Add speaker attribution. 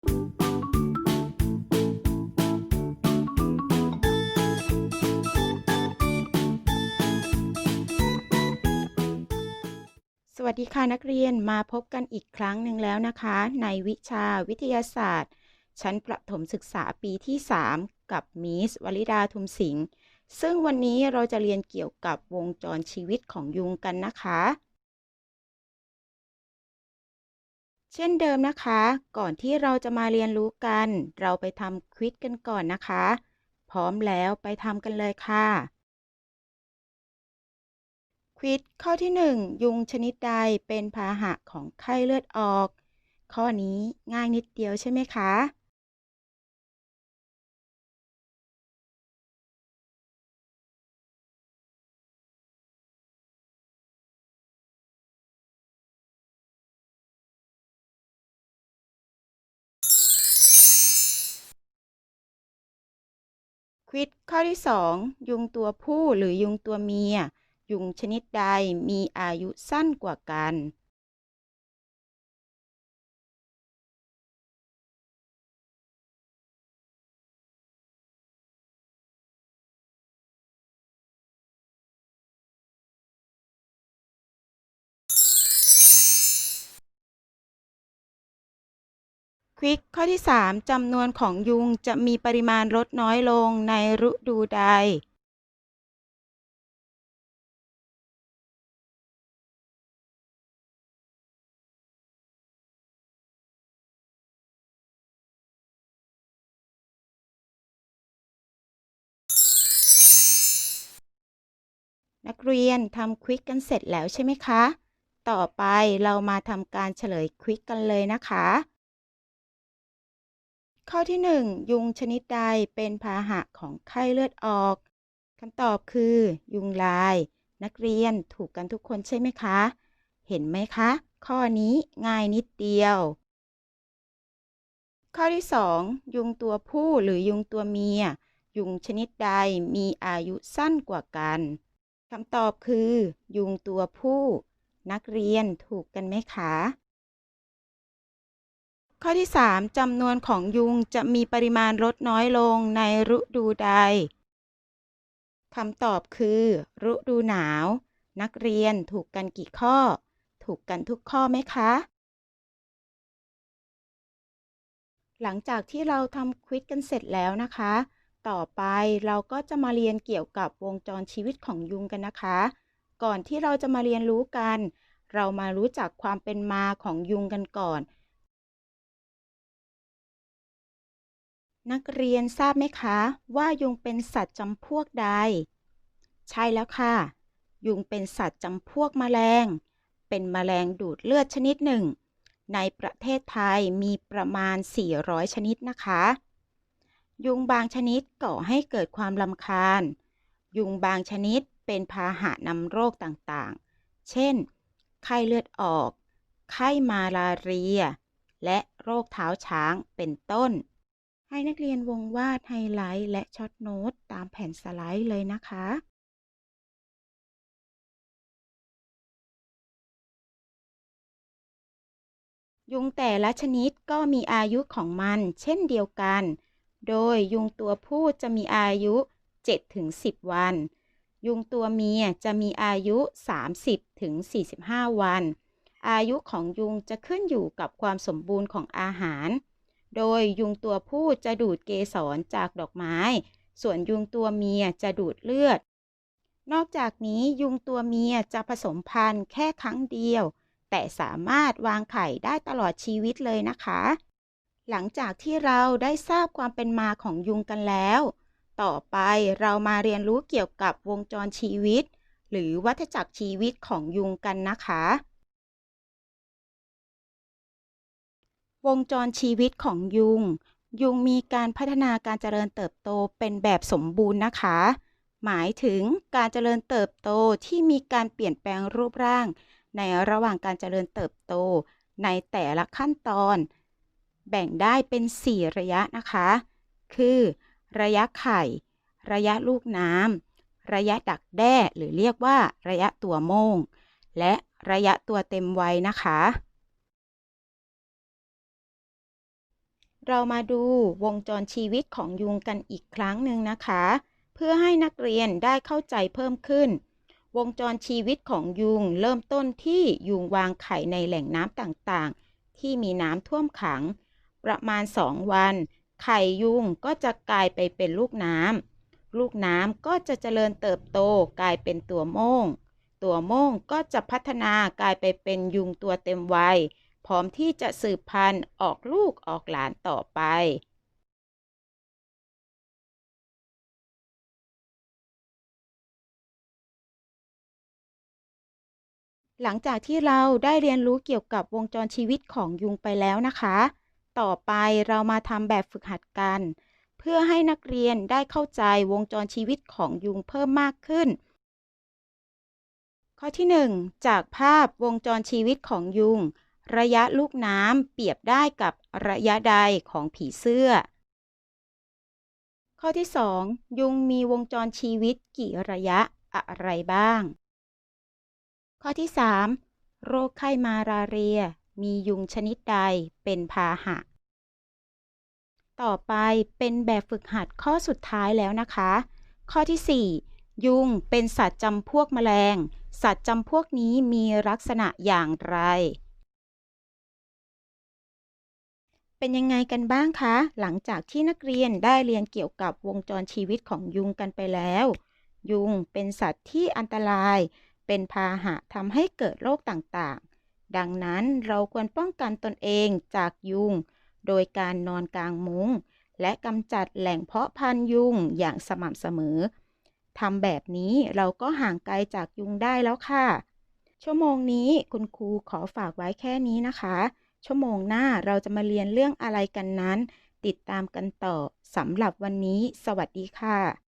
Speaker 1: สวัสดีค่ะนักเรียนมาพบกันอีกครั้งหนึ่งแล้วนะคะ ในวิชาวิทยาศาสตร์ ชั้นประถมศึกษาปีที่ 3 กับมิสวลิดาทุมสิงห์ซึ่งวันนี้เราจะเรียนเกี่ยวกับวงจรชีวิตของยุงกันนะคะ เช่นเดิมนะคะ ก่อนที่เราจะมาเรียนรู้กัน เราไปทำควิดกันก่อนนะคะ พร้อมแล้วไปทำกันเลยค่ะ ควิดข้อที่ 1 ยุงชนิดใดเป็นพาหะของไข้เลือดออก ข้อนี้ง่ายนิดเดียวใช่ไหมคะ ควิดข้อที่ 2 ยุงตัวผู้หรือยุงตัวเมีย ยุงชนิดใดมีอายุสั้นกว่ากัน ควิกข้อที่ 3จำนวนของยุงจะมีปริมาณลดน้อยลงในฤดูใด นักเรียนทำควิกกันเสร็จแล้วใช่ไหมคะ ต่อไปเรามาทำการเฉลยควิกกันเลยนะคะ ข้อที่ 1 ยุงชนิดใดเป็นพาหะของไข้เลือดออกคำตอบคือ ยุงลาย นักเรียนถูกกันทุกคนใช่ไหมคะ เห็นไหมคะ ข้อนี้ง่ายนิดเดียว ข้อที่ 2 ยุงตัวผู้หรือยุงตัวเมีย ยุงชนิดใดมีอายุสั้นกว่ากันคำตอบคือ ยุงตัวผู้ นักเรียนถูกกันไหมคะ ข้อที่ 3จำนวนของยุงจะมีปริมาณลดน้อยลงในฤดูใดคำตอบคือ ฤดูหนาว นักเรียนถูกกันกี่ข้อ ถูกกันทุกข้อไหมคะ หลังจากที่เราทำควิซกันเสร็จแล้วนะคะ ต่อไปเราก็จะมาเรียนเกี่ยวกับวงจรชีวิตของยุงกันนะคะ ก่อนที่เราจะมาเรียนรู้กัน เรามารู้จักความเป็นมาของยุงกันก่อน นักเรียนทราบไหมคะ ว่ายุงเป็นสัตว์จำพวกใด ใช่แล้วค่ะ ยุงเป็นสัตว์จำพวกแมลง เป็นแมลงดูดเลือดชนิดหนึ่ง ในประเทศไทยมีประมาณ 400 ชนิดนะคะ ยุงบางชนิดก่อให้เกิดความลำคาญ ยุงบางชนิดเป็นพาหะนำโรคต่างๆ เช่น ไข้เลือดออก ไข้มาลาเรีย และโรคเท้าช้างเป็นต้น ให้นักเรียนวงวาดไฮไลท์และช็อตโน้ตตามแผ่นสไลด์เลยนะคะยุงแต่ละชนิดก็มีอายุของมันเช่นเดียวกัน โดยยุงตัวผู้จะมีอายุ 7-10 วัน ยุงตัวเมียจะมีอายุ 30-45 วัน อายุของยุงจะขึ้นอยู่กับความสมบูรณ์ของอาหาร โดยยุงตัวผู้จะดูดเกสรจากดอกไม้ ส่วนยุงตัวเมียจะดูดเลือด นอกจากนี้ยุงตัวเมียจะผสมพันธุ์แค่ครั้งเดียว แต่สามารถวางไข่ได้ตลอดชีวิตเลยนะคะ หลังจากที่เราได้ทราบความเป็นมาของยุงกันแล้ว ต่อไปเรามาเรียนรู้เกี่ยวกับวงจรชีวิต หรือวัฏจักรชีวิตของยุงกันนะคะ วงจรชีวิตของยุง ยุงมีการพัฒนาการเจริญเติบโตเป็นแบบสมบูรณ์นะคะ หมายถึงการเจริญเติบโตที่มีการเปลี่ยนแปลงรูปร่าง ในระหว่างการเจริญเติบโต ในแต่ละขั้นตอน แบ่งได้เป็น 4 ระยะนะคะ คือ ระยะไข่ ระยะลูกน้ำระยะดักแด้หรือเรียกว่าระยะตัวโม่งและระยะตัวเต็มวัยนะคะ เรามาดูวงจรชีวิตของยุงกันอีกครั้งหนึ่งนะคะ เพื่อให้นักเรียนได้เข้าใจเพิ่มขึ้น วงจรชีวิตของยุงเริ่มต้นที่ยุงวางไข่ในแหล่งน้ำต่างๆ ที่มีน้ำท่วมขัง ประมาณ 2 วัน ไข่ยุงก็จะกลายไปเป็นลูกน้ำลูกน้ำก็จะเจริญเติบโตกลายเป็นตัวโม่งตัวโม่งก็จะพัฒนากลายไปเป็นยุงตัวเต็มวัย พร้อมที่จะสืบพันธุ์ออกลูกออกหลานต่อไปหลังจากที่เราได้เรียนรู้เกี่ยวกับวงจรชีวิตของยุงไปแล้วนะคะ ต่อไปเรามาทำแบบฝึกหัดกัน เพื่อให้นักเรียนได้เข้าใจวงจรชีวิตของยุงเพิ่มมากขึ้น ข้อที่ 1 จากภาพวงจรชีวิตของยุง ระยะลูกน้ำเปรียบได้กับระยะใดของผีเสื้อ ข้อที่ 2 ยุงมีวงจรชีวิตกี่ระยะอะไรบ้าง ข้อที่ 3 โรคไข้มาลาเรีย มียุงชนิดใดเป็นพาหะ ต่อไปเป็นแบบฝึกหัดข้อสุดท้ายแล้วนะคะ ข้อที่ 4 ยุงเป็นสัตว์จำพวกแมลง สัตว์จำพวกนี้มีลักษณะอย่างไร เป็นยังไงกันบ้างคะ หลังจากที่นักเรียนได้เรียนเกี่ยวกับวงจรชีวิตของยุงกันไปแล้ว ยุงเป็นสัตว์ที่อันตราย เป็นพาหะทำให้เกิดโรคต่างๆ ดังนั้นเราควรป้องกันตนเองจากยุง โดยการนอนกลางมุง้ง และกำจัดแหล่งเพาะพันธุ์ยุงอย่างสม่ำเสมอทำแบบนี้เราก็ห่างไกลจากยุงได้แล้วค่ะ ชั่วโมงนี้คุณครูขอฝากไว้แค่นี้นะคะ ชั่วโมงหน้าเราจะมาเรียนเรื่องอะไรกันนั้น ติดตามกันต่อสำหรับวันนี้ สวัสดีค่ะ